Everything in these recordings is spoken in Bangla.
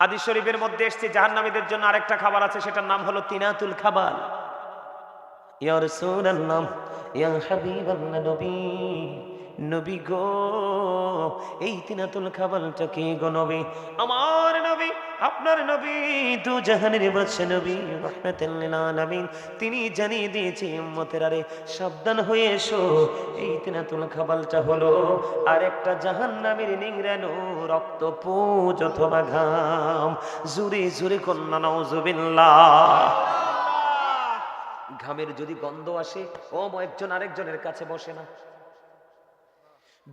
হাদিস শরীফের মধ্যে এসছে, জাহান্নামীদের জন্য আরেকটা খাবার আছে, সেটার নাম হলো তিনাতুল খাবার। ইয়া রাসূলুল্লাহ, ইয়া হাবিবাল্লাহ নবী নবী গো, এই তিনাতুল খাবারটা চোখে গো নবী? আমার নবী। আপনার নবী, দু জাহানের বাদশা নবী রাহমাতুল লিল আলামিন। তিনি জানিয়ে দিয়েছে, উম্মতের আরে, সাবধান হয়ে এসো। এই তিনাতুল খাবারটা হলো আরেকটা জাহান্নামের নিংড়ানো রক্ত পুজ অথবা ঘাম। জুরে জুরে কন্যা, নাউজুবিল্লাহ। ঘামের যদি গন্ধ আসে, ও একজন আরেকজনের কাছে বসে না।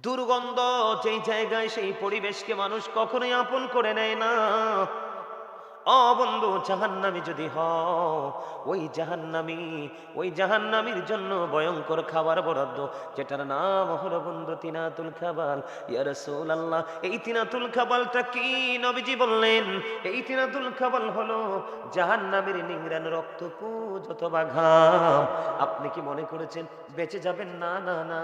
দুর্গন্ধ যেই জায়গায় সেই পরিবেশকে মানুষ কখনোই আপন করে নেয় না। ও বন্ধু, জাহান্নামি যদি হও, ওই জাহান্নামি, ওই জাহান্নামির জন্য ভয়ঙ্কর খাবার বরাদ্দ, যেটার নাম হলো বন্ধু তিনাতুল খাবাল। ইয়া রাসূলুল্লাহ, এই তিনাতুল খাবালটা কি নবীজি বললেন? এই তিনাতুল খাবাল হলো জাহান্নামের নিংরান রক্তপুজ অথবা ঘাম। আপনি কি মনে করেছেন, বেঁচে যাবেন? না না না।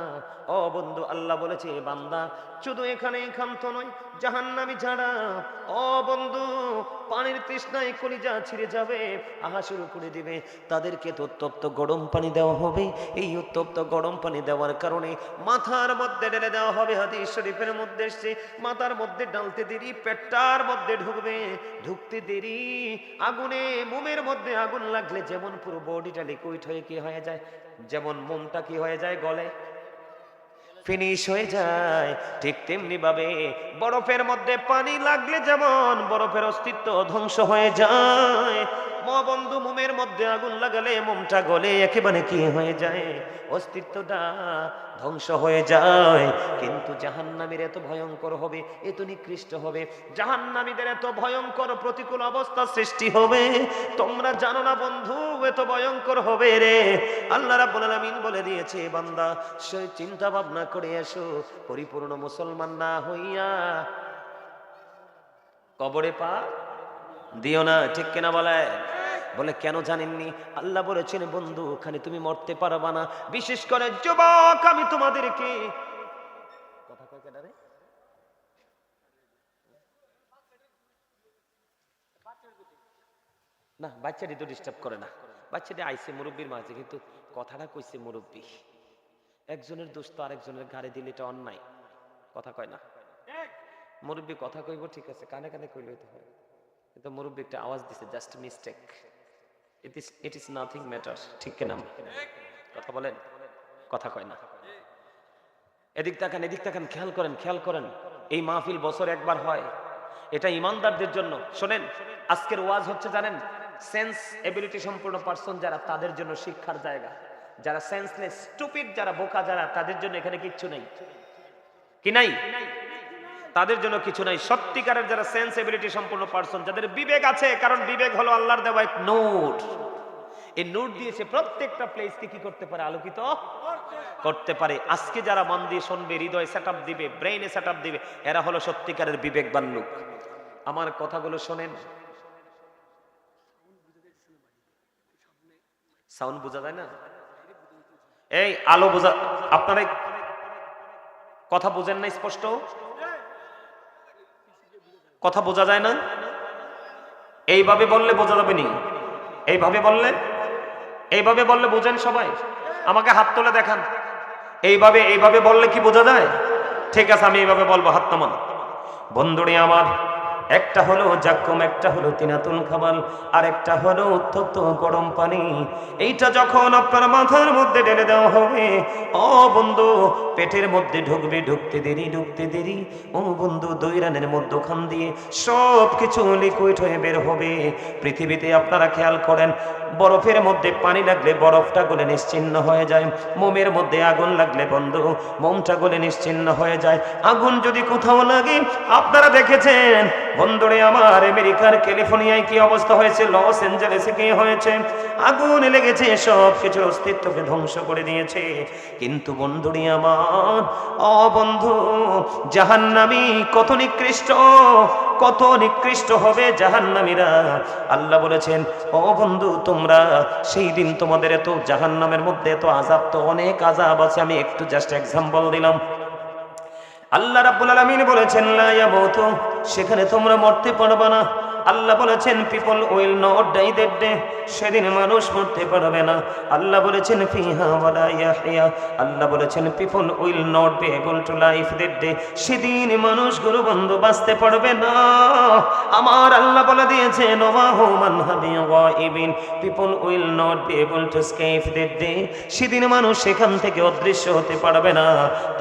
ও বন্ধু, আল্লাহ বলেছে বান্দা শুধু এখানে ক্ষান্ত নয়, জাহান্নামি ছাড়া ও বন্ধু, পানির তৃষ্ণায় কলিজা ছিঁড়ে যাবে আহা শুরু করে দিবে, তাদেরকে তো উত্তপ্ত গরম পানি দেওয়া হবে। এই উত্তপ্ত গরম পানি দেওয়ার কারণে মাথার মধ্যে ঢেলে দেওয়া হবে, হাদিস শরীফের মধ্যে এসছে, মাথার মধ্যে ডালতে দেরি, পেটটার মধ্যে ঢুকবে, ঢুকতে দেরি, আগুনে, মোমের মধ্যে আগুন লাগলে যেমন পুরো বডিটা লিকুইড হয়ে কি হয়ে যায়, যেমন মোমটা কি হয়ে যায় গলে ফিনিশ হয়ে যায়। ঠিক তেমনি ভাবে বরফের মধ্যে পানি লাগলে যেমন বরফের অস্তিত্ব ধ্বংস হয়ে যায়। বন্ধু মোমের মধ্যে আগুন লাগালে মোমটা গলে, একেবারে কি হয়ে যায়? অস্তিত্বটা ধ্বংস হয়ে যায়। কিন্তু জাহান্নামীর এত ভয়ঙ্কর হবে এত নিকৃষ্ট হবে। জাহান্নামীদের এত ভয়ঙ্কর প্রতিকূল অবস্থা সৃষ্টি হবে, তোমরা জানো না বন্ধু, এত ভয়ঙ্কর হবে রে। আল্লাহ রাব্বুল আলামিন বলে দিয়েছে বান্দা, সে চিন্তা ভাবনা করে এসো, পরিপূর্ণ মুসলমান না হইয়া কবরে পা দিও না, ঠিক কিনা বলে? বলে, কেন জানেননি? আল্লাহ বলেছেন, বন্ধু, ওখানে তুমি মরতে পারবা না। বিশেষ করে যুবক, আমি তোমাদেরকে কথা কয় না, বাচ্চাটি তো ডিস্টার্ব করে না। বাচ্চাটি আইসে মুরব্বীর মাঝে, কিন্তু কথাটা কইছে মুরব্বী। একজনের দোষ তো আরেকজনের ঘাড়ে দিলে এটা অন্যায়। কথা কয় না? মুরব্বী কথা কইব, ঠিক আছে, কানে কানে কইলে হয়। কিন্তু মুরব্বী একটা আওয়াজ দিছে just mistake it is it is nothing matter ঠিক কিনা? কথা বলেন? কথা কয় না। এদিক তাকান এদিক তাকান, খেয়াল করেন খেয়াল করেন। এই মাহফিল বছর একবার হয়। এটা ইমানদারদের জন্য। শোনেন, আজকের ওয়াজ হচ্ছে জানেন সেন্স এবিলিটি সম্পূর্ণ পার্সন যারা, তাদের জন্য শিক্ষার জায়গা। যারা সেন্সলেস স্টুপিড যারা বোকা, যারা, তাদের জন্য এখানে কিচ্ছু নেই। কি নাই? তাদের জন্য কিছু নাই। সত্যিকারের যারা সেন্সিবিলিটি সম্পূর্ণ পার্সন যাদের বিবেক আছে, কারণ বিবেক হলো আল্লাহর দেওয়া এক নোট। এই নোট দিয়েছে প্রত্যেকটা প্লেসকে কি করতে পারে? আলোকিত করতে পারে। আজকে যারা মন দিয়ে শুনবে, হৃদয় সেট দিবে ব্রেইনে সেট দিবে, এরা হলো সত্যিকারের বিবেকবান লোক। আমার কথাগুলো শোনেন। সাউন্ড বোঝা যায় না? এই আলো বোঝা আপনারা কথা বোঝেন না স্পষ্ট? কথা বোঝা যায় না? এইভাবে বললে বোঝা যাবে নি। এইভাবে বললে? এইভাবে বললে বোঝেন সবাই? আমাকে হাত তুলে দেখান। এইভাবে এইভাবে বললে কি বোঝা যায়? ঠিক আছে, আমি এইভাবে বলব, হাত তোমার বন্ধুরে আমার একটা হলো জাক্কুম, একটা হলো তিনাতুন খাবাল আর একটা হলো উত্তপ্ত গরম পানি। এইটা যখন আপনার মাথার মধ্যে ঢেলে দেওয়া হবে, ও বন্ধু, পেটের মধ্যে ঢুকবে, ঢুকতে দেরি ঢুকতে দেরি। ও বন্ধু দুই দৈরানের মধ্যখান দিয়ে সব কিছু লিকুইড হয়ে বের হবে। পৃথিবীতে আপনারা খেয়াল করেন বরফের মধ্যে পানি লাগলে বরফটা গলে নিশ্চিন্ন হয়ে যায়। মোমের মধ্যে আগুন লাগলে বন্ধু, মোমটা গলে নিশ্চিন্ন হয়ে যায়। আগুন যদি কোথাও লাগে, আপনারা দেখেছেন, বন্ধুরে আমার, আমেরিকার ক্যালিফোর্নিয়ায় কি অবস্থা হয়েছে, লস এঞ্জেলেসে কি হয়েছে? আগুন লেগেছে সব কিছুর অস্তিত্বকে ধ্বংস করে দিয়েছে। কিন্তু বন্ধুরে আমার, অ বন্ধু, জাহান্নামি কত নিকৃষ্ট কত নিকৃষ্ট হবে জাহান্নামীরা। আল্লাহ বলেছেন, ও বন্ধু, তোমরা সেই দিন তোমাদের এত জাহান্নামের মধ্যে এত আজাব তো অনেক আজাব আছে, আমি একটু জাস্ট এক্সাম্পল দিলাম। আল্লাহ রাব্বুল আলামিন বলেছেন সেখানে তোমরা মরতে পারবে না। আল্লাহ বলেছেন people will not die that day সেদিন মানুষ মরতে পারবে না। আল্লাহ বলেছেন, ফিহা ওয়ালা ইয়াহইয়া। আল্লাহ বলেছেন people will not be able to life that day সেদিন মানুষ গুরু বন্ধু বাঁচতে পারবে না। আমার আল্লাহ বলে দিয়েছেন ওমা হুমান হাবি গায়বিন। People will not be able to escape that day সেদিন মানুষ সেখান থেকে অদৃশ্য হতে পারবে না।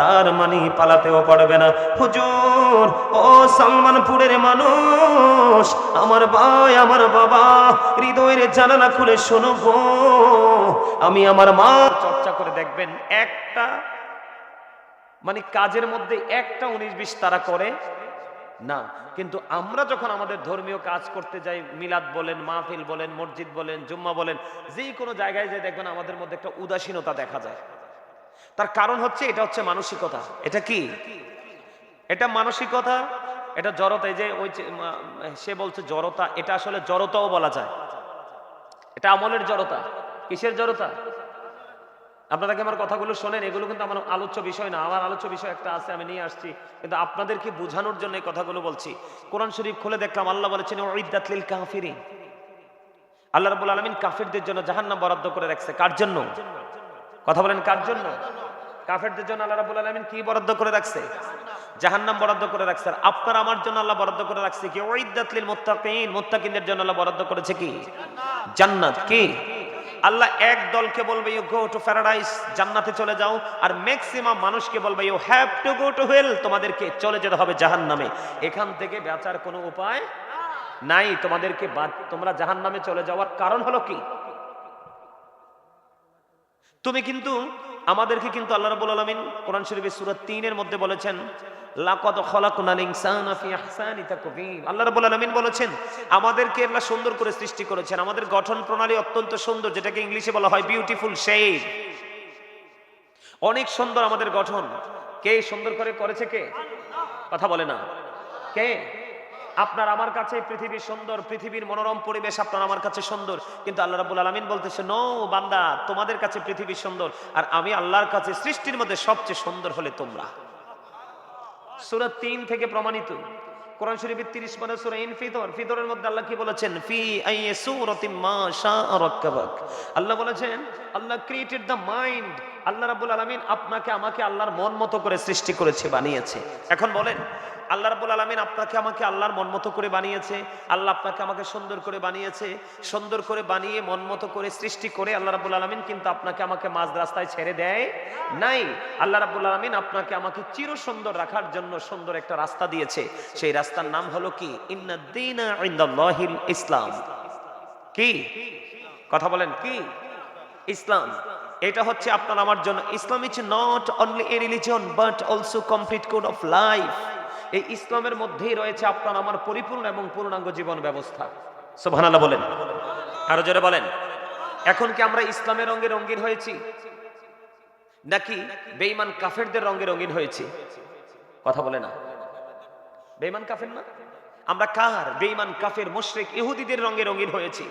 তার মানে পালাতেও পারবে না। হুজুর, ও সালমানপুরের মানুষ আমার ভাই, আমার বাবা, হৃদয়ের জানালা খুলে শোনো আমি আমার মা চর্চা করে দেখবেন, একটা মানে কাজের মধ্যে একটা উনিশ বিশ তারা করে। না, কিন্তু আমরা যখন আমাদের ধর্মীয় কাজ করতে যাই, মিলাদ বলেন, মাহফিল বলেন, মসজিদ বলেন, জুম্মা বলেন, যেই কোনো জায়গায় যে দেখবেন আমাদের মধ্যে একটা উদাসীনতা দেখা যায়। তার কারণ হচ্ছে, এটা হচ্ছে মানসিকতা। এটা কি? এটা মানসিকতা? এটা জড়তা, এই যে ওই সে বলছে জড়তা, এটা আসলে জড়তাও বলা যায়। এটা আমলের জড়তা। কিসের জড়তা? আপনারা কি আমার কথাগুলো শোনেন? এগুলো কিন্তু আমার আলোচ্য বিষয় না। আমার আলোচ্য বিষয় একটা আছে, আমি নিয়ে আসছি। কিন্তু আপনাদেরকে বোঝানোর জন্য এই কথাগুলো বলছি। কোরআন শরীফ খুলে দেখলাম, আল্লাহ বলেছেন ওইদাত লিল কাফিরিন। আল্লাহ রাব্বুল আলামিন কাফিরদের জন্য জাহান্নাম বরাদ্দ করে রাখছে। কার জন্য? কথা বলেন, কার জন্য? কাফেরদের জন্য আল্লাহ রাব্বুল আলামিন কি বরাদ্দ করে রাখছে? জাহান্নাম বরাদ্দ করে রাখছে। আর আপনার আমার জন্য আল্লাহ বরাদ্দ করে রাখছে কি? ওইদাত লিল মুত্তাকিন। মুত্তাকিনদের জন্য আল্লাহ বরাদ্দ করেছে কি? জান্নাত কি? আল্লাহ এক দলকে বলবে ইউ গো টু প্যারাডাইস জান্নাতে চলে যাও। আর ম্যাক্সিমাম মানুষকে বলবে you have to go to hell তোমাদেরকে চলে যেতে হবে জাহান্নামে। এখান থেকে বেচার কোনো উপায় নাই। তোমাদেরকে তোমরা জাহান্নামে চলে যাওয়ার কারণ হলো কি? তুমি কিন্তু আমাদেরকে কিন্তু আল্লাহ রাব্বুল আলামিন কোরআন শরীফের সুরত তিনের মধ্যে বলেছেন আলামিন বলেছেন, আমাদেরকে সুন্দর করে সৃষ্টি করেছেন। আমাদের গঠন প্রণালী অত্যন্ত সুন্দর, যেটাকে ইংলিশে বলা হয় বিউটিফুল অনেক সুন্দর আমাদের গঠন। কে সুন্দর করে করেছে কে? কথা বলে না। কে? আপনার আমার কাছে পৃথিবী সুন্দর, পৃথিবীর মনোরম পরিবেশ আপনার আমার কাছে সুন্দর। কিন্তু আল্লাহ রাব্বুল আলামিন বলতেছে, নো বান্দা, তোমাদের কাছে পৃথিবী সুন্দর। আর আমি আল্লাহর কাছে সৃষ্টির মধ্যে সবচেয়ে সুন্দর হলে তোমরা। সূরা 3 থেকে প্রমাণিত। কোরআন শরীফের 30 পারা সূরা ইনফিতর। ফিতরের মধ্যে আল্লাহ কি বলেছেন? ফি আই সূরাতিম মা শাআ রাক্কাবাক। আল্লাহ বলেছেন, Allah created the mind Allah রাব্বুল আলামিন আপনাকে আমাকে আল্লাহর মন মতো করে সৃষ্টি করেছে, বানিয়েছে। এখন বলেন আল্লাহ রাব্বুল আলামিন আপনাকে আমাকে আল্লাহর মন মতো করে বানিয়েছে, আল্লাহ আপনাকে আমাকে সুন্দর করে বানিয়েছে, সুন্দর করে বানিয়ে মন মতো করে সৃষ্টি করে আল্লাহ রাব্বুল আলামিন কিন্তু আপনাকে আমাকে মাঝ রাস্তায় ছেড়ে দেয় নাই। আল্লাহ রাব্বুল আলামিন আপনাকে আমাকে চির সুন্দর রাখার জন্য সুন্দর একটা রাস্তা দিয়েছে। সেই রাস্তার নাম হলো কি? ইনদাল্লাহিল ইসলাম। কি? কথা বলেন, কি? ইসলাম। এটা হচ্ছে আপনার আমার জন্য। Islam is not only a religion but also complete code of life এই ইসলামের মধ্যেই রয়েছে আপনার আমার পরিপূর্ণ এবং পূর্ণাঙ্গ জীবন ব্যবস্থা। সুবহানাল্লাহ বলেন। আরও জোরে বলেন। এখন কি আমরা ইসলামের রঙে রঙিন হয়েছি? নাকি বেঈমান কাফেরদের রঙে রঙিন হয়েছি? কথা বলে না। বেঈমান কাফের না? আমরা কার? বেঈমান কাফের, মুশরিক, ইহুদিদের রঙে রঙিন হয়েছি।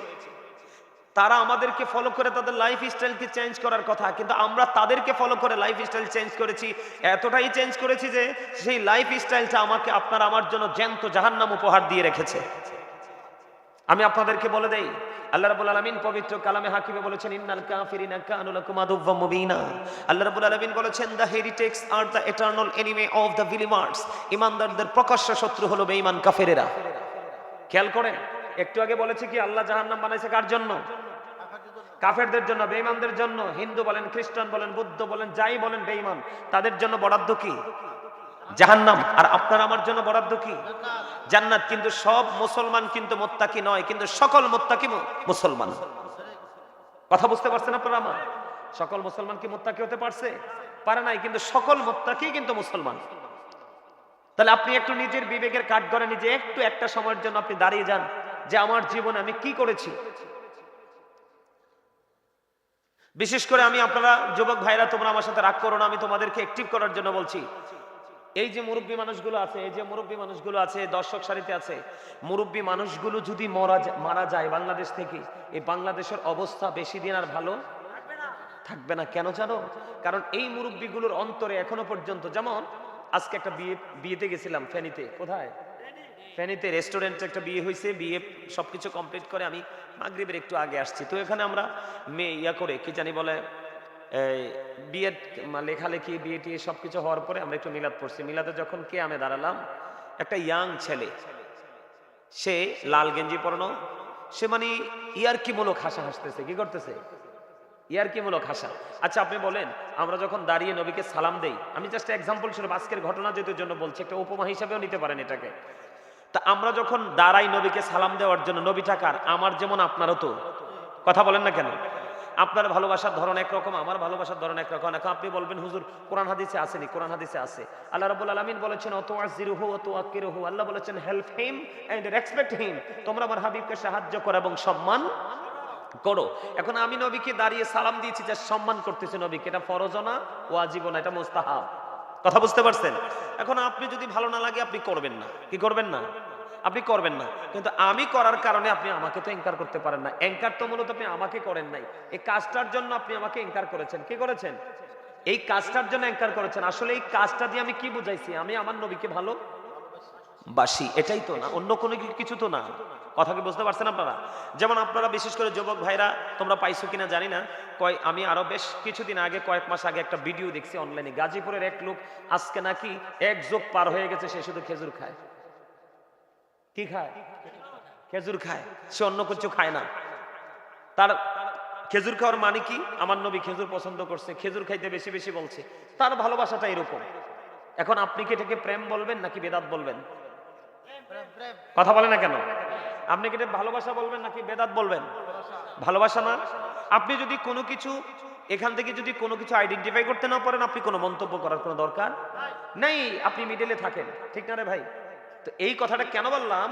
তারা আমাদেরকে ফলো করে তাদের লাইফ স্টাইলকে চেঞ্জ করার কথা, কিন্তু আমরা তাদেরকে ফলো করে লাইফ স্টাইল চেঞ্জ করেছি। এতটাই চেঞ্জ করেছি যে সেই লাইফ স্টাইলটা আমাকে আপনার আমার জন্য জ্যান্ত জাহান্নাম উপহার দিয়ে রেখেছে। আমি আপনাদেরকে বলে দেই, আল্লাহ রাব্বুল আলামিন পবিত্র কালামে হাকিমে বলেছেন, ইন্নাল কাফিরিনা কানু লাকুম আদুওয়াম মুবিনা। আল্লাহ রাব্বুল আলামিন বলেছেন the heretics are the eternal enemy of the believers ইমানদারদের প্রকাশ্য শত্রু হলো বেঈমান কাফেরেরা। খেয়াল করেন একটু আগে বলেছে কি, আল্লাহ জাহান্নাম বানাইছে কার জন্য? কাফেরদের জন্য, বেঈমানদের জন্য। হিন্দু বলেন, খ্রিস্টান বলেন, বুদ্ধ বলেন, যাই বলেন বেঈমান, তাদের জন্য বরাদ্দ কি? জাহান্নাম। আর আপনার আমার জন্য বরাদ্দ কি? জান্নাত। কিন্তু সব মুসলমান কিন্তু মোত্তাকি নয়, কিন্তু সকল মোত্তাকি মুসলমান। কথা বুঝতে পারছেন আপনারা আমার? সকল মুসলমান কি মোত্তাকি হতে পারছে? পারে নাই, কিন্তু সকল মোত্তাকি কিন্তু মুসলমান। তাহলে আপনি একটু নিজের বিবেকের কাঠ করে নিজে একটু একটা সময়ের জন্য আপনি দাঁড়িয়ে যান। যে আমার জীবনে আমি কি করেছি। বিশেষ করে আমি আপনারা যুবক ভাইরা, তোমরা আমার সাথে রাগ করো না, আমি তোমাদেরকে অ্যাক্টিভ করার জন্য বলছি। এই যে মুরব্বী মানুষগুলো আছে, এই যে মুরব্বী মানুষগুলো আছে, দর্শক সারিতে আছে, মুরব্বী মানুষগুলো যদি মারা মারা যায় বাংলাদেশ থেকে, এই বাংলাদেশের অবস্থা বেশি দিন আর ভালো থাকবে না। কেন জানো? কারণ এই মুরব্বীগুলোর অন্তরে এখনও পর্যন্ত, যেমন আজকে একটা বিয়ে, বিয়েতে গেছিলাম ফেনীতে, কোথায়? ফেনীতে রেস্টুরেন্টে একটা বিয়ে হয়েছে, বিয়ে সবকিছু কমপ্লিট করে আমি মাগরিবের একটু আগে আসছি। তো এখানে আমরা মেয়ে ইয়া করে, কি জানি বলে বিয়ের লেখালেখি, বিয়ে টিয়ে সবকিছু হওয়ার পরে আমরা একটু মিলাদ পড়ছি। মিলাদে যখন কে আমি দাঁড়ালাম, একটা ইয়াং ছেলে, সে লাল গেঞ্জি পরানো, সে মানে ইয়ারকিমূলক হাসা হাসতেছে, কি করতেছে? ইয়ারকিমূলক হাসা। আচ্ছা আপনি বলেন, আমরা যখন দাঁড়িয়ে নবীকে সালাম দেই, আমি জাস্ট এক্সাম্পল স্বরূপ, আজকের ঘটনা যেহেতু জন্য বলছি, একটা উপমা হিসাবেও নিতে পারেন এটাকে। তা আমরা যখন দাঁড়াই নবীকে সালাম দেওয়ার জন্য, নবী টাকার আমার যেমন আপনারও তো। কথা বলেন না কেন? আপনার ভালোবাসার ধরন একরকম, আমার ভালোবাসার ধরন একরকম। এখন আপনি বলবেন, হুজুর, কোরআন হাদিসে আসেনি, কোরআন হাদিসে আছে আল্লাহ রাব্বুল আলামিন বলেছেন অত আজিরুহু অত আকিরুহু আল্লাহ বলেছেন help him and respect him তোমরা আমার হাবিবকে সাহায্য করো এবং সম্মান করো। এখন আমি নবীকে দাঁড়িয়ে সালাম দিয়েছি যে সম্মান করতেছি নবীকে। এটা ফরজ না ও আজীবন এটা মুস্তাহাব। কথা বুঝতে পারছেন? এখন আপনি যদি ভালো না লাগে, আপনি করবেন না। কি করবেন না? আপনি করবেন না। কিন্তু আমি করার কারণে আপনি আমাকে তো এনকার করতে পারেন না। এনকার তো মূলত আপনি আমাকে করেন নাই। এই কাজটার জন্য আপনি আমাকে এনকার করেছেন। কি করেছেন? এই কাজটার জন্য এনকার করেছেন। আসলে এই কাজটা দিয়ে আমি কি বুঝাইছি? আমি আমার নবীকে ভালো বাসি, এটাই তো না, অন্য কোনো কিছু তো না? কথা কি বুঝতে পারছেন আপনারা? যেমন আপনারা বিশেষ করে যুবক ভাইরা, তোমরা পাইছো কিনা জানি না, কয় আমি আরও বেশ কিছুদিন আগে, কয়েক মাস আগে একটা ভিডিও দেখছি অনলাইনে গাজীপুরের এক লোক আজকে নাকি এক যোগ পার হয়ে গেছে, সে শুধু খেজুর খায়। কি খায়? খেজুর খায়। সে অন্য কিছু খায় না। তার খেজুর খাওয়ার মানে কি? আমার নবী খেজুর পছন্দ করছে, খেজুর খাইতে বেশি বেশি বলছে। তার ভালোবাসাটা এরকম। এখন আপনি কি এটাকে প্রেম বলবেন নাকি বেদাত বলবেন? কথা বলে না কেন? আপনি কি ভালোবাসা বলবেন নাকি বেদাত বলবেন? ভালোবাসা না? আপনি যদি কোনো কিছু, এখান থেকে যদি কোনো কিছু আইডেন্টিফাই করতে না পারেন, আপনি কোনো মন্তব্য করার কোনো দরকার নেই? আপনি মিডলে থাকেন, ঠিক না রে ভাই? তো এই কথাটা কেন বললাম?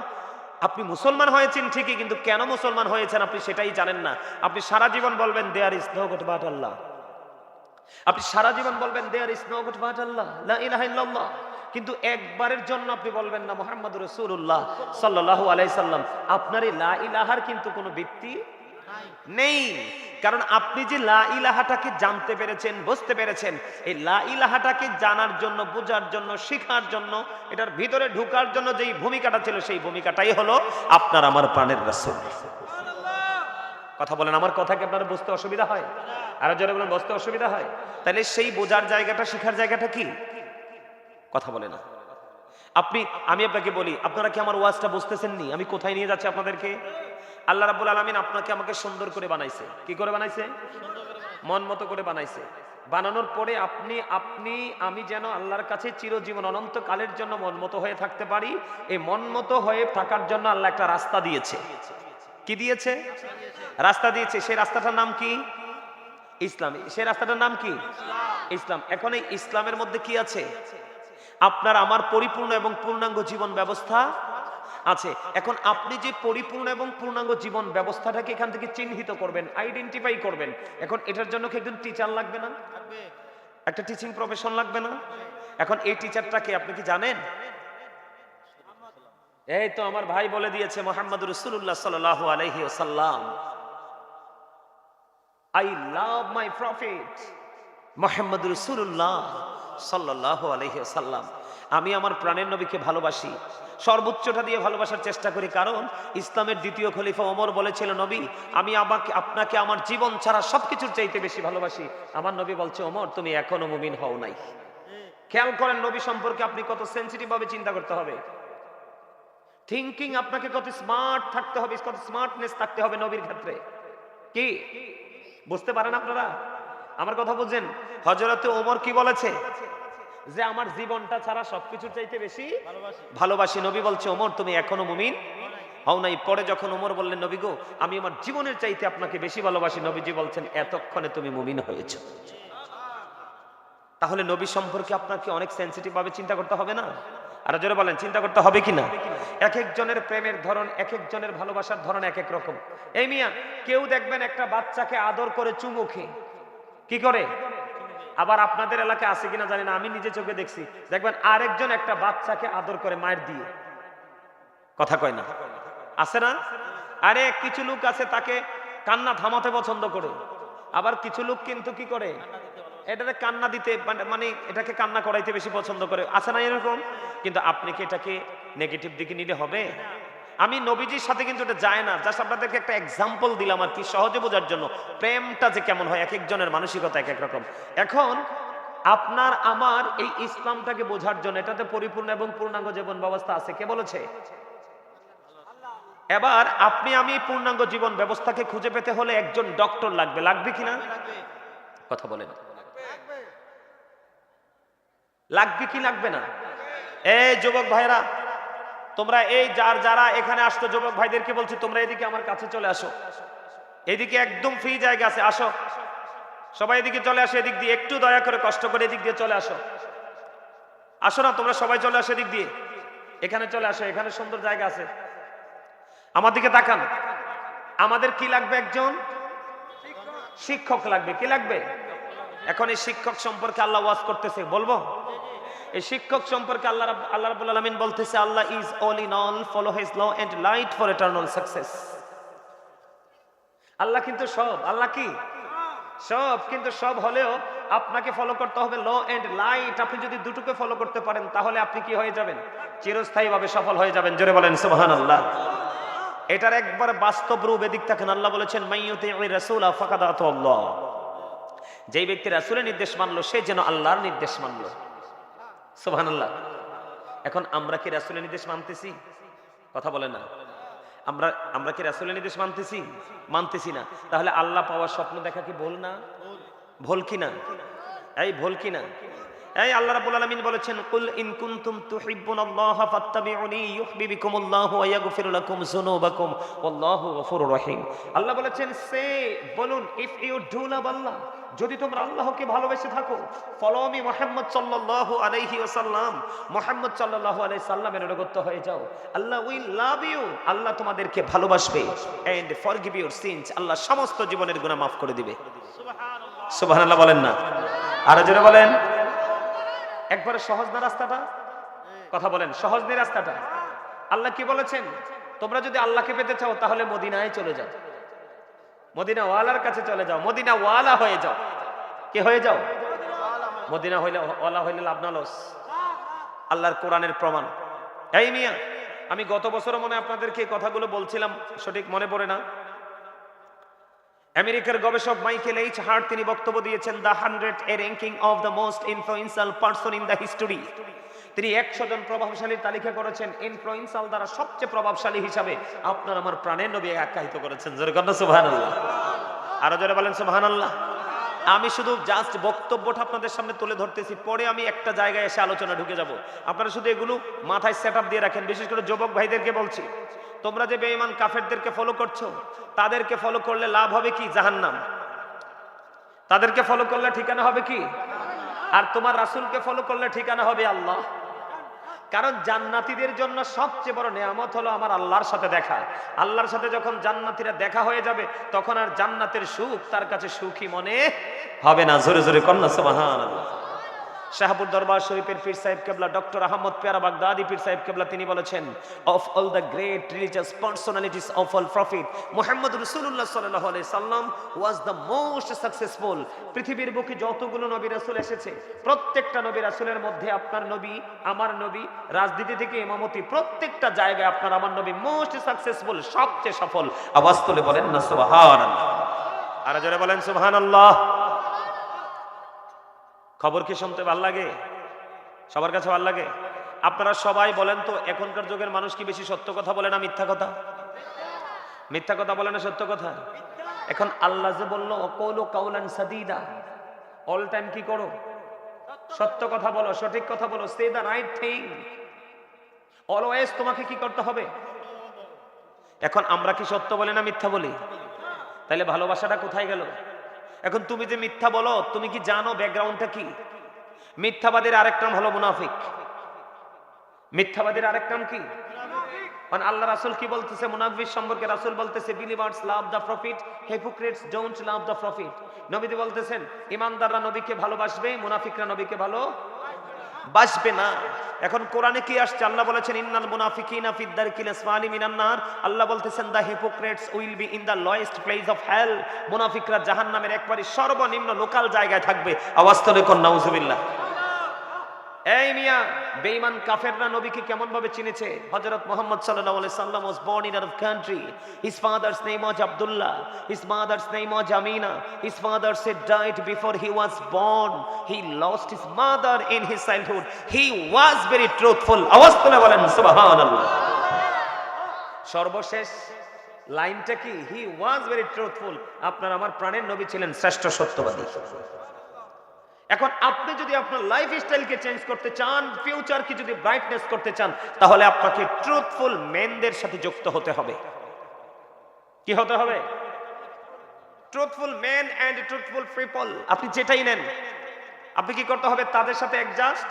আপনি মুসলমান হয়েছেন ঠিকই, কিন্তু কেন মুসলমান হয়েছেন আপনি সেটাই জানেন না। আপনি সারা জীবন বলবেন দেয়ার গড বাট আল্লাহ আপনি সারা জীবন বলবেন there is no god but Allah কিন্তু একবারের জন্য আপনি বলবেন না মোহাম্মদ রসুল্লাহ সাল্লাল্লাহু আলাইহি সাল্লাম। আপনার এই লা ইলাহার কিন্তু কোনো ভিত্তি নেই। কারণ আপনি যে লা ইলাহাটাকে জানতে পেরেছেন, বুঝতে পেরেছেন, এই লা ইলাহাটাকে জানার জন্য, বোঝার জন্য, শেখার জন্য, এটার ভিতরে ঢুকার জন্য যেই ভূমিকাটা ছিল, সেই ভূমিকাটাই হলো আপনার আমার প্রাণের রাসূল। কথা বলেন, আমার কথা কি আপনার বুঝতে অসুবিধা হয়? আর যারা বলেন, বুঝতে অসুবিধা হয়? তাহলে সেই বোঝার জায়গাটা, শেখার জায়গাটা কি? কথা বলে না। আপনি, আমি আপনাকে বলি, আপনারা কি আমার ওয়াজটা বুঝতেছেন নি আমি কোথায় নিয়ে যাচ্ছি আপনাদেরকে? আল্লাহ রাব্বুল আলামিন আপনাকে আমাকে সুন্দর করে বানাইছে। কি করে বানাইছে? মন মতো করে বানাইছে। বানানোর পরে আপনি আপনি, আমি যেন আল্লাহর কাছে চিরজীবন অনন্ত কালের জন্য মন মতো হয়ে থাকতে পারি, এই মন মতো হয়ে থাকার জন্য আল্লাহ একটা রাস্তা দিয়েছে। কি দিয়েছে? রাস্তা দিয়েছে। সেই রাস্তাটার নাম কি? ইসলাম। সেই রাস্তাটার নাম কি? ইসলাম। এখন এই ইসলামের মধ্যে কি আছে? আপনার আমার পরিপূর্ণ এবং পূর্ণাঙ্গ জীবন ব্যবস্থা আছে। এখন আপনি যে পরিপূর্ণ এবং পূর্ণাঙ্গ জীবন ব্যবস্থাটাকে এখান থেকে চিহ্নিত করবেন আইডেন্টিফাই করবেন এখন এটার জন্য কি একজন টিচার লাগবে না? একটা টিচিং প্রফেশন লাগবে না? এখন এই টিচারটাকে আপনি কি জানেন? এই তো আমার ভাই বলে দিয়েছে মোহাম্মদ রসুল্লাহ সাল্লাহ আলহি ওসাল্লাম I love my prophet Mohammad রসুল্লাহ সাল্লাহ আলহি সাল্লাম আমি আমার প্রাণের নবীকে ভালোবাসি, সর্বোচ্চটা দিয়ে ভালোবাসার চেষ্টা করি, কারণ ইসলামের দ্বিতীয় খলিফা ওমর বলেছিল, নবী, আমি আমাকে, আপনাকে আমার জীবন ছাড়া সবকিছুর চাইতে বেশি ভালোবাসি। আমার নবী বলছে, ওমর, তুমি এখনও মুমিন হও নাই। খেয়াল করেন, নবী সম্পর্কে আপনি কত সেন্সিটিভ ভাবে চিন্তা করতে হবে। থিঙ্কিং আপনাকে কত স্মার্ট থাকতে হবে কত স্মার্টনেস থাকতে হবে নবীর ক্ষেত্রে। কি? বুঝতে পারেন আপনারা? আমার কথা বুঝছেন? হজরতে ওমর কি বলেছে? যে আমার জীবনটা ছাড়া সবকিছুর চাইতে বেশি ভালোবাসি। নবী বলছে ওমর তুমি এখনও মুমিন? হও নাই। পরে যখন ওমর বললেন নবী গো আমি আমার জীবনের চাইতে আপনাকে বেশি ভালোবাসি। নবীজি বলছেন এতক্ষণে তুমি মুমিন হয়েছ। তাহলে নবী সম্পর্কে আপনাকে অনেক সেন্সিটিভ ভাবে চিন্তা করতে হবে না? আর জোরে বলেন, চিন্তা করতে হবে কিনা এক একজনের প্রেমের ধরন, এক একজনের ভালোবাসার ধরন এক এক রকম। এই মিয়া, কেউ দেখবেন একটা বাচ্চাকে আদর করে চুমু খেয়ে। কি করে? আবার আপনাদের এলাকায় আছে কিনা জানি না, আমি নিজে চোখে দেখছি। দেখবেন আরেকজন একটা বাচ্চাকে আদর করে মায়ের দিয়ে। কথা কয় না? আছে না? আরে, কিছু লোক আছে তাকে কান্না থামাতে পছন্দ করে। আবার কিছু লোক কিন্তু কি করে? এটাতে কান্না দিতে মানে- মানে এটাকে কান্না করাইতে বেশি পছন্দ করে। আছে না এরকম? কিন্তু আপনি কি এটাকে নেগেটিভ দিকে নিলে হবে? আমি নবীজির সাথে কিন্তু এটা যায় না। জাস্ট আপনাদেরকে একটা এক্সাম্পল দিলাম আর কি সহজে বোঝার জন্য। প্রেমটা যে কেমন হয়, এক একজনের মানসিকতা এক এক রকম। এখন আপনার, আমার এই ইসলামটাকে বোঝার জন্য এটাতে পরিপূর্ণ এবং পূর্ণাঙ্গ জীবন ব্যবস্থা আছে। কে বলেছে? এবার আপনি, আমি পূর্ণাঙ্গ জীবন ব্যবস্থাকে খুঁজে পেতে হলে একজন ডক্টর লাগবে। লাগবে কিনা কথা বলেন। লাগবে কি লাগবে না? এই যুবক ভাইরা তোমরা এই যার যারা এখানে আসতো, যুবক ভাইদেরকে বলছি, তোমরা এদিকে আমার কাছে চলে আসো। এদিকে একদম ফ্রি জায়গা আছে, আসো। সবাই এদিকে চলে আসো, এদিক দিয়ে একটু দয়া করে কষ্ট করে এদিক দিয়ে চলে আসো। আসো না, তোমরা সবাই চলে আসো এদিক দিয়ে। এখানে চলে আসো, এখানে সুন্দর জায়গা আছে। আমার দিকে তাকান। আমাদের কি লাগবে একজন? শিক্ষক লাগবে, কি লাগবে? এখন এই শিক্ষক সম্পর্কে আল্লাহ ওয়াজ করতেছে, বলব? এই শিক্ষক সম্পর্কে আল্লাহ আল্লাহ রাব্বুল আলামিন বলতেছে, Allah is all in all follow his law and light for eternal success Allah কিন্তু সব, আল্লাহ কি? সব, কিন্তু সব হলেও আপনাকে ফলো করতে হবে ল এন্ড লাইট আপনি যদি দুটোকে ফলো করতে পারেন, তাহলে আপনি কি হয়ে যাবেন? চিরস্থায়ীভাবে সফল হয়ে যাবেন, জোরে বলেন, সুবহানাল্লাহ। এটার একবার বাস্তব রূপ এদিক থাকেন, আল্লাহ বলেছেন মাইয়ুতি রাসূলা ফাকাদ আল্লাহ যেই ব্যক্তি রাসুলের নির্দেশ মানলো, সে যেন আল্লাহর নির্দেশ মানলো। আল্লাহ এখন আমরা কি রাসুলের নির্দেশ মানতেছি? কথা বলে না। আমরা আমরা কি রাসুলের নির্দেশ মানতেছি? মানতেছি না। তাহলে আল্লাহ পাওয়ার স্বপ্ন দেখা কি ভুল না? ভুল কি না এই ভুল কি না এই আল্লাহ রাব্বুল আলামিন বলেছেন, কুল ইন কুনতুম তুহিব্বুনাল্লাহা ফাত্তাবিউনি ইউহিব্বুকুমুল্লাহু ওয়া ইয়াগফির লাকুম যুনুবাকুম ওয়াল্লাহু গফুরুর রহিম। আল্লাহ বলেছেন, সে বলুন, if you do love Allah, যদি তোমরা আল্লাহকে ভালোবেসে থাকো, ফলো মি মুহাম্মদ সাল্লাল্লাহু আলাইহি ওয়াসাল্লাম, মুহাম্মদ সাল্লাল্লাহু আলাইহি সাল্লামের অনুগত হয়ে যাও। আল্লাহ উইল লাভ ইউ, আল্লাহ তোমাদেরকে ভালোবাসবে and forgive your sins Allah সমস্ত জীবনের গুনাহ মাফ করে দিবে। সুবহানাল্লাহ বলেন না। আর জোরে বলেন। একবারে সহজ না রাস্তাটা? কথা বলেন, সহজ নেই রাস্তাটা? আল্লাহ কি বলেছেন? তোমরা যদি আল্লাহকে পেতে চাও, তাহলে মদিনায় চলে যাও। মদিনা ওয়ালার কাছে চলে যাও। মদিনা ওয়ালা হয়ে যাও। কে হয়ে যাও? মদিনা হইলে ওয়ালা হইলে লাভ না, লস। আল্লাহর কোরআনের প্রমাণ। এই মিয়া, আমি গত বছরও মনে আপনাদেরকে কথাগুলো বলছিলাম, সঠিক মনে পড়ে না। আমেরিকার গবেষক মাইকেল এইচ হার্ট তিনি বক্তব্য দিয়েছেন, the hundred a ranking of the most influential person in the history. তিনি একশো জন প্রভাবশালীর তালিকা করেছেন, ইনফ্লুয়েন্সাল দ্বারা সবচেয়ে প্রভাবশালী হিসাবে আপনার আমার প্রাণের নবী আখ্যায়িত করেছেন। জোরে কন্যা সুহান আল্লাহ আরও জোরে বলেন সুহান আল্লাহ আমি শুধু জাস্ট বক্তব্যটা আপনাদের সামনে তুলে ধরতেছি, পরে আমি একটা জায়গায় এসে আলোচনা ঢুকে যাব। আপনারা শুধু এগুলো মাথায় সেট দিয়ে রাখেন, বিশেষ করে যুবক ভাইদেরকে বলছি। তোমরা যে বেঈমান কাফেরদেরকে ফলো করছ, তাদেরকে ফলো করলে লাভ হবে কি? জাহান্নাম। তাদেরকে ফলো করলে ঠিকানা হবে কি? আর তোমার রাসুলকে ফলো করলে ঠিকানা হবে আল্লাহ। কারণ জান্নাতিদের জন্য সবচেয়ে বড় নিয়ামত হলো আমার আল্লাহর সাথে দেখা। আল্লাহর সাথে যখন জান্নাতিরা দেখা হয়ে যাবে, তখন আর জান্নাতের সুখ তার কাছে সুখী মনে হবে না। জোরে জোরে কন্যা, সুবহানাল্লাহ। শাহপুর দরবার শরীফের পীর সাহেব কেবলা, ডক্টর আহমদ পেয়ারা বাগদাদি পীর সাহেব কেবলা, তিনি বলেছেন of all the great religious personalities of all prophet Mohammad রসুল্লাহ সাল্লাহ সাল্লাম ওয়াজ দ্য মোস্ট সাকসেসফুল পৃথিবীর বুকে যতগুলো নবী রাসূল এসেছে, প্রত্যেকটা নবী রাসূলের মধ্যে আপনার নবী, আমার নবী, রাজনীতি থেকে ইমামতি, প্রত্যেকটা জায়গায় আপনার, আমার নবী মোস্ট সাকসেসফুল সবচেয়ে সফল। আওয়াজ তুলে বলেন না, সুবহানাল্লাহ। আর জোরে বলেন, সুবহানাল্লাহ। খবর কি শুনতে ভালো লাগে? সবার কাছে ভালো লাগে? আপনারা সবাই বলেন তো, এখনকার যুগের মানুষ কি বেশি সত্য কথা বলে না মিথ্যা কথা? মিথ্যা কথা বলে না সত্য কথা? এখন আল্লাহ যে বলল কৌলো কাউলান সাদিদা। অল টাইম কি করো? সত্য কথা বলো, সঠিক কথা বলো say the right thing always তোমাকে কি করতে হবে? এখন আমরা কি সত্য বলি না মিথ্যা বলি? তাহলে ভালোবাসাটা কোথায় গেল? এখন তুমি যে মিথ্যা বলো, তুমি কি জানো ব্যাকগ্রাউন্ডটা কি? মিথ্যাবাদের আরেক নাম হলো মুনাফিক। মিথ্যাবাদের আরেক নাম কি? মানে আল্লাহ রাসুল কি বলতেছে? মুনাফিক সম্পর্কে রাসুল বলতেছে believers love the prophet hypocrites don't love the prophet নবীদি বলতেছেন, ইমানদাররা নবীকে ভালোবাসবে, মুনাফিকরা নবীকে ভালো বাসবে না। এখন কোরআনে কি আসছে? আল্লাহ বলেছেন, ইন্নাল মুনাফিকিনা ফি দারকিল আসফালি মিনান নার। আল্লাহ বলতেছেন the hypocrites will be in the lowest place of hell মুনাফিকরা জাহান্নামের একবারই সর্বনিম্ন লোকাল জায়গায় থাকবে। আওয়াজ তোলে কোন, নাউজুবিল্লাহ। এই মিয়া বেঈমান কাফেররা নবীকে কেমন ভাবে চিনেছে হযরত মুহাম্মদ সাল্লাল্লাহু আলাইহি সাল্লাম was born in Arab country his father's name was Abdullah his mother's name was Amina his father said died before he was born he lost his mother in his childhood he was very truthful আওয়াজ তুলে বলেন সুবহানাল্লাহ সর্বশেষ লাইনটা কি হি ওয়াজ ভেরি ট্রুথফুল আপনার আমার প্রাণের নবী ছিলেন শ্রেষ্ঠ সত্যবাদী এখন আপনি যদি আপনার লাইফ স্টাইলকে চেঞ্জ করতে চান ফিউচারকে যদি ব্রাইটনেস করতে চান, তাহলে আপনাকে ট্রুথফুল মেনদের সাথে যুক্ত হতে হবে। কি হতে হবে? Truthful men and truthful people আপনি যেটাই নেন, আপনি কি করতে হবে? তাদের সাথে অ্যাডজাস্ট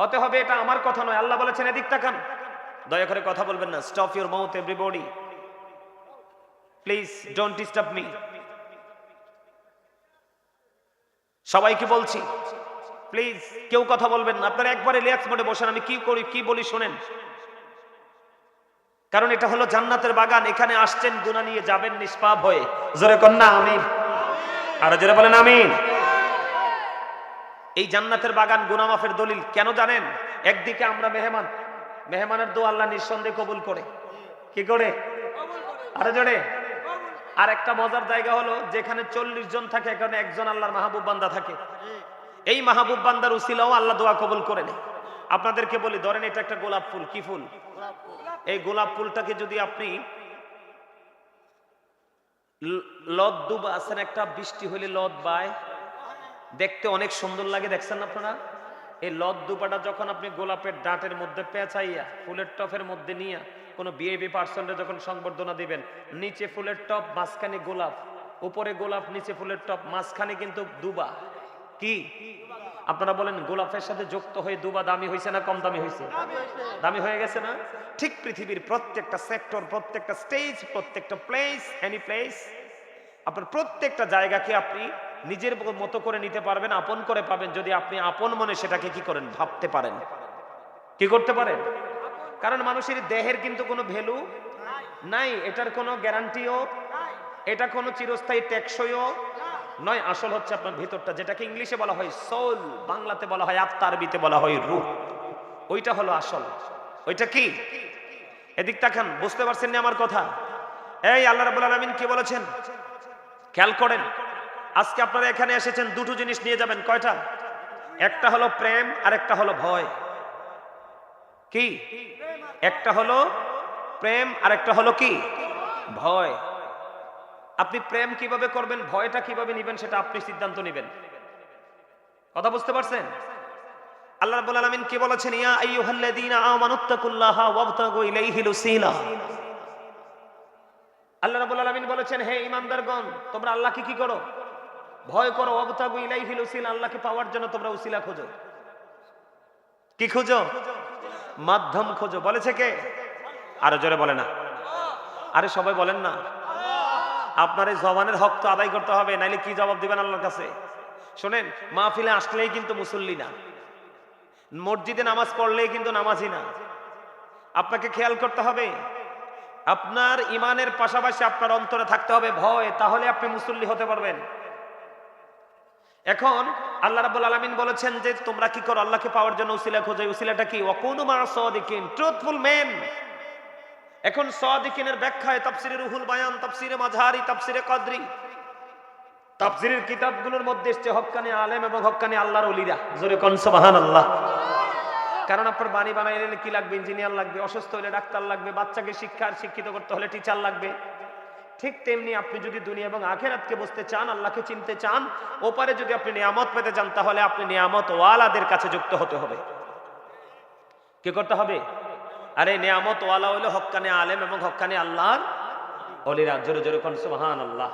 হতে হবে এটা আমার কথা নয়, আল্লাহ বলেছেন, এদিক তাকান। দয়া করে কথা বলবেন না। Stop your mouth everybody please don't disturb me সবাইকে বলছি প্লিজ কেউ কথা বলবেন না। আপনারা একবারে রিল্যাক্স মোডে বসেন, আমি কি করি, কি বলি শোনেন। কারণ এটা হলো জান্নাতের বাগান, এখানে আসছেন গুণা নিয়ে যাবেন, নিষ্পাপ হয়ে। জোরে কন্যা আমিন। আর জোরে বলেন, আমিন। এই জান্নাতের বাগান গুনামাফের দলিল, কেন জানেন? একদিকে আমরা মেহমান, মেহমানের দোয়া আল্লাহ নিঃসন্দেহে কবুল করে। কি করে? আরে জোরে। আর একটা মজার জায়গা হলো, যেখানে চল্লিশ জন থাকে, এখানে একজন আল্লাহর মাহবুব বান্দা থাকে। এই মাহবুব বান্দার উসিলাও আল্লাহ দোয়া কবুল করে নেয়। আপনাদেরকে বলি, ধরেন এটা একটা গোলাপ ফুল, কি ফুল? এই গোলাপ ফুলটাকে যদি আপনি লদ দুবা আছেন, একটা বৃষ্টি হলে লদ বায়। দেখতে অনেক সুন্দর লাগে, দেখছেন আপনারা? এই লদ দুপাটা যখন আপনি গোলাপের ডাঁটের মধ্যে পেঁচাইয়া, ফুলের টপের মধ্যে নিয়ে কোনো বিএবি পার্সনরে যখন সংবর্ধনা দিবেন নিচে ফুলের টপ মাঝখানে গোলাপ উপরে গোলাপ নিচে ফুলের টপ মাঝখানে কিন্তু দুবা। কি? আপনারা বলেন গোলাপের সাথে যুক্ত হয়ে দুবা দামি হয়েছে না কম দামি হয়েছে দামি হয়ে গেছে না? ঠিক পৃথিবীর প্রত্যেকটা সেক্টর প্রত্যেকটা স্টেজ প্রত্যেকটা প্লেস এনি প্লেস আপনার প্রত্যেকটা জায়গাকে আপনি নিজের মতো করে নিতে পারবেন আপন করে পাবেন। যদি আপনি আপন মনে সেটাকে কি করেন? ভাবতে পারেন। কি করতে পারেন? কারণ মানুষের দেহের কিন্তু কোনো ভ্যালু নাই, এটার কোনো গ্যারান্টিও, এটা কোনো চিরস্থায়ী টেকসইও নয়, আসল হচ্ছে আপনার ভিতরটা, যেটাকে ইংলিশে বলা হয় সোল বাংলাতে বলা হয় আরবিতে বলা হয় রূহ ওইটা হলো আসল। ওইটা কি? এদিক তাকান, বুঝতে পারছেন না আমার কথা? এই আল্লাহ রাব্বুল আলামিন কি বলেছেন? খেয়াল করেন, আজকে আপনারা এখানে এসেছেন, দুটো জিনিস নিয়ে যাবেন, কয়টা? একটা হলো প্রেম আর একটা হলো ভয়। কি? একটা হলো প্রেম আর একটা হলো কি? ভয়। আপনি প্রেম কীভাবে করবেন, ভয়টা কীভাবে নিবেন, সেটা আপনি সিদ্ধান্ত নেবেন। কথা বুঝতে পারছেন? আল্লাহ রাব্বুল আলামিন কি বলেছেন? ইয়া আইয়ুহাল্লাযীনা আমানুত্তাকুল্লাহা ওয়াবতাগু ইলাইহিল ওসিলা আল্লাহ রাব্বুল আলামিন বলেছেন, হে ঈমানদারগণ, তোমরা আল্লাহকে কি করো? ভয় করো। ওয়াবতাগু ইলাইহিল ওসিলা আল্লাহকে পাওয়ার জন্য তোমরা উসিলা খোঁজো। কি খোঁজো? মাধ্যম খোঁজো। বলেছে কে? আরও জোরে বলে না। আরে সবাই বলেন না। আপনার এই জবানের হক তো আদায় করতে হবে, নাইলে কি জবাব দিবেন আল্লাহর কাছে? শোনেন, মাহফিলে আসলেই কিন্তু মুসল্লি না। মসজিদে নামাজ পড়লেই কিন্তু নামাজই না। আপনাকে খেয়াল করতে হবে, আপনার ইমানের পাশাপাশি আপনার অন্তরে থাকতে হবে ভয়, তাহলে আপনি মুসল্লি হতে পারবেন। এখন আল্লাহ রাব্বুল আলামিন বলেছেন যে তোমরা কি করো? আল্লাহকে পাওয়ার জন্য উসিলা খোঁজো উসিলাটা কি? ওয়াকুনু মা সাদিকিন ট্রুথফুল মেন এখন সাদিকিনের ব্যাখ্যায় তাফসিরে রুহুল বায়ান, তাফসিরে মাঝহারি, তাফসিরে কদরি। তাফসিরের কিতাবগুলোর মধ্যে এসছে, হক্কানি আলেম এবং হক্কানি আল্লাহর ওলিরা। জোরে কোন, সুবহানাল্লাহ। কারণ আপনার বাণী বানাইলে কি লাগবে? ইঞ্জিনিয়ার লাগবে, অসুস্থ হলে ডাক্তার লাগবে, বাচ্চাকে শিক্ষার শিক্ষিত করতে হলে টিচার লাগবে। ঠিক তেমনি আপনি যদি দুনিয়া এবং আখেরাতকে বুঝতে চান, আল্লাহকে চিনতে চান, ওপারে যদি আপনি নিয়ামত পেতে চান, তাহলে আপনি নিয়ামত ওয়ালাদের কাছে যুক্ত হতে হবে। কি করতে হবে? আরে নিয়ামত ওয়ালা হইলে হক্কানে আলেম এবং হক্কানে আল্লাহর অলিরা। জোরে জোরে কোন সুবহান আল্লাহ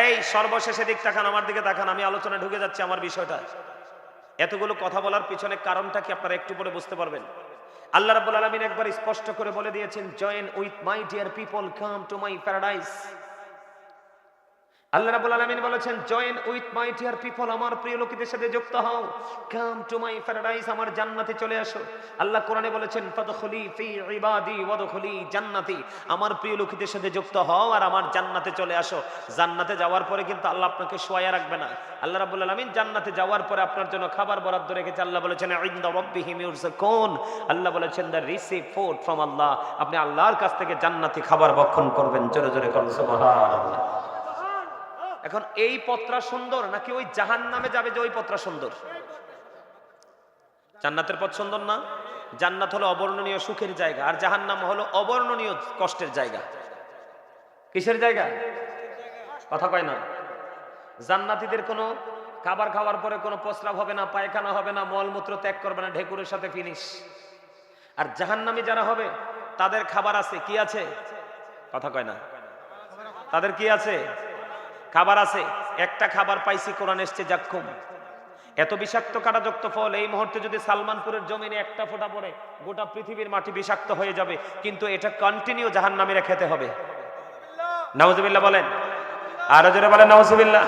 এই, সর্বশেষে দিক তাকান, আমার দিকে তাকান, আমি আলোচনা ঢুকে যাচ্ছি আমার বিষয়টা। এতগুলো কথা বলার পিছনে কারণটা কি আপনারা একটু পরে বুঝতে পারবেন? আল্লাহ রাব্বুল আলামিন একবার স্পষ্ট করে বলে দিয়েছেন join with my dear people come to my paradise Allah রাব্বুল আলামিন বলেছেন join with my dear people আমার প্রিয় লোকেদের সাথে যুক্ত হও। কাম টু মাই প্যারাডাইস আমার জান্নাতে চলে আসো। আল্লাহ কোরআনে বলেছেন ফি ইবাদি জান্নাতি আমার প্রিয় লোকেদের সাথে যুক্ত হও আর আমার জান্নাতে চলে আসো। জান্নাতে যাওয়ার পরে কিন্তু আল্লাহ আপনাকে শোয়া রাখবে না। আল্লাহ রাব্বুল আলামিন জান্নাতে যাওয়ার পরে আপনার জন্য খাবার বরাদ্দ রেখেছে। আল্লাহ বলেছেন ইউরযাকুন আল্লাহ বলেছেন the receive food from Allah আপনি আল্লাহর কাছ থেকে জান্নাতি খাবার ভক্ষণ করবেন। জোরে জোরে করুন, সুবহানাল্লাহ। এখন এই পত্রা সুন্দর নাকি ওই জাহান নামে যাবে যে ওই পত্রা সুন্দর? জান্নাতের পথ সুন্দর না? জান্নাত হলো অবর্ণনীয় সুখের জায়গা আর জাহান নাম হলো অবর্ণনীয় কষ্টের জায়গা। কিসের জায়গা? কথা কয় না। জান্নাতীদের কোনো খাবার খাওয়ার পরে কোনো প্রস্রাব হবে না, পায়খানা হবে না, মলমূত্র ত্যাগ করবে না, ঢেকুরের সাথে ফিনিশ আর জাহান্নামী যারা হবে, তাদের খাবার আছে, কি আছে? কথা কয় না। তাদের কি আছে? খাবার আছে, একটা খাবার পাইছি কোরআন এসছে যাক্ষুম এত বিষাক্ত কাটাযুক্ত ফল, এই মুহূর্তে যদি সালমানপুরের জমিনে একটা ফোটা পড়ে, গোটা পৃথিবীর মাটি বিষাক্ত হয়ে যাবে, কিন্তু এটা কন্টিনিউ জাহান নামিরা খেতে হবে। নাউজুবিল্লাহ বলেন। আরও জোরে বলেন, নাউজুবিল্লাহ।